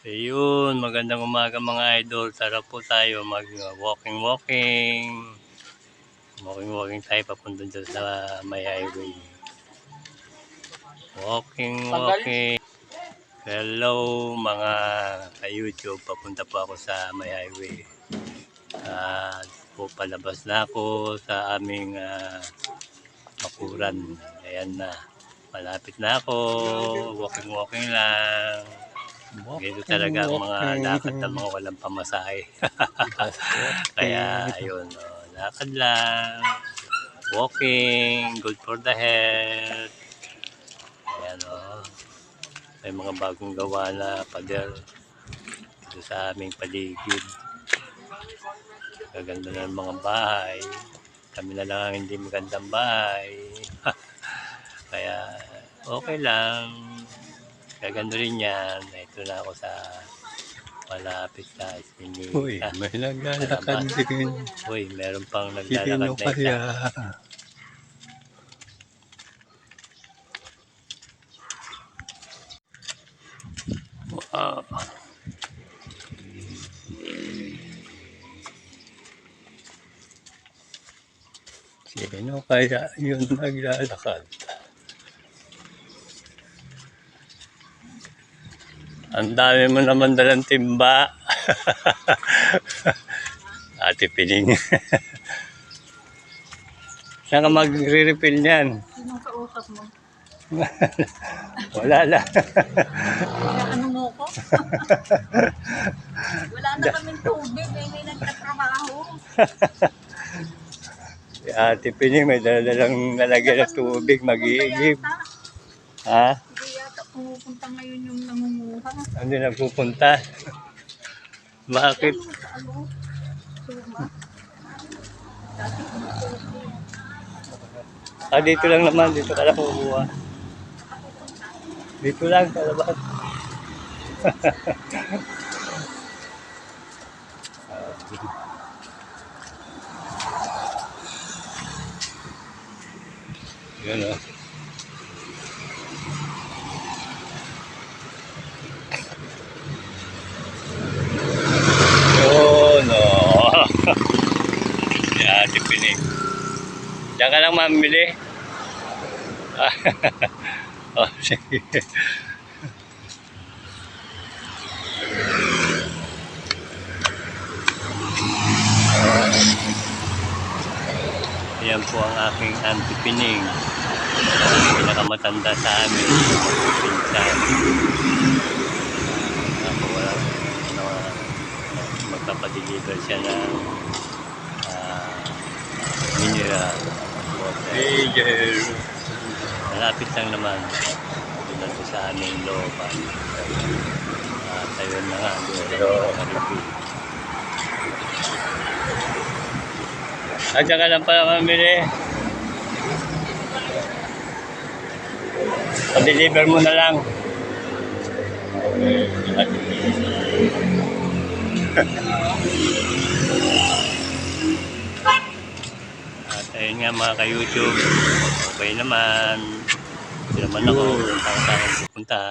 Ayun, magandang umaga mga idol. Tara po tayo mag uh, walking walking. Walking walking tayo papunta dyan sa may highway. Walking walking. Hello mga ka-YouTube. Papunta po ako sa may highway. At po palabas na ako sa aming uh, makuran. Ayan na. Malapit na ako. Walking walking lang. Ganito talaga ang mga lakad ng mga walang pamasahe. Kaya ayun, oh, lakad lang. Walking, good for the health. Ayan oh. May mga bagong gawa na pader dito sa aming paligid. Gaganda ng mga bahay. Kami na lang ang hindi magandang bahay. Kaya okay lang. Gaganda rin yan. Ito na ako sa malapit sa Espinita. Uy, may naglalakad din. Uy, meron pang naglalakad na kaya? Wow. Sino kaya yun naglalakad? Ang dami mo naman dalang timba. Ate Piling. Saan ka magre-refill niyan? Sinong kausap mo? Wala lang. Kaya ano mo ko? Wala na kaming tubig, eh, may nagtatrabaho. Si Ate Piling may daladalang lalagyan ng tubig, mag-iigib. Ha? Hindi yata pumupunta ngayon yung nangunguha. Hindi nagpupunta. Bakit? Ano. Dati pumupunta. Ah, dito lang naman. Dito ka lang kukuha. Dito lang, sa labas. Yun Yan, tipinig. Diyan ka lang mamili. oh, sige. Yan po ang aking antipining. Ang pinakamatanda sa amin. Pinsan. Ako wala. Ano, magpapadeliver siya ng ah, mineral water. Malapit lang naman. Doon po sa aming looban. At ayun na nga, doon na review. At saka lang pala mamili. Pa-deliver mo na lang. At ayun nga mga ka-YouTube, okay naman. Hindi naman ako pupunta.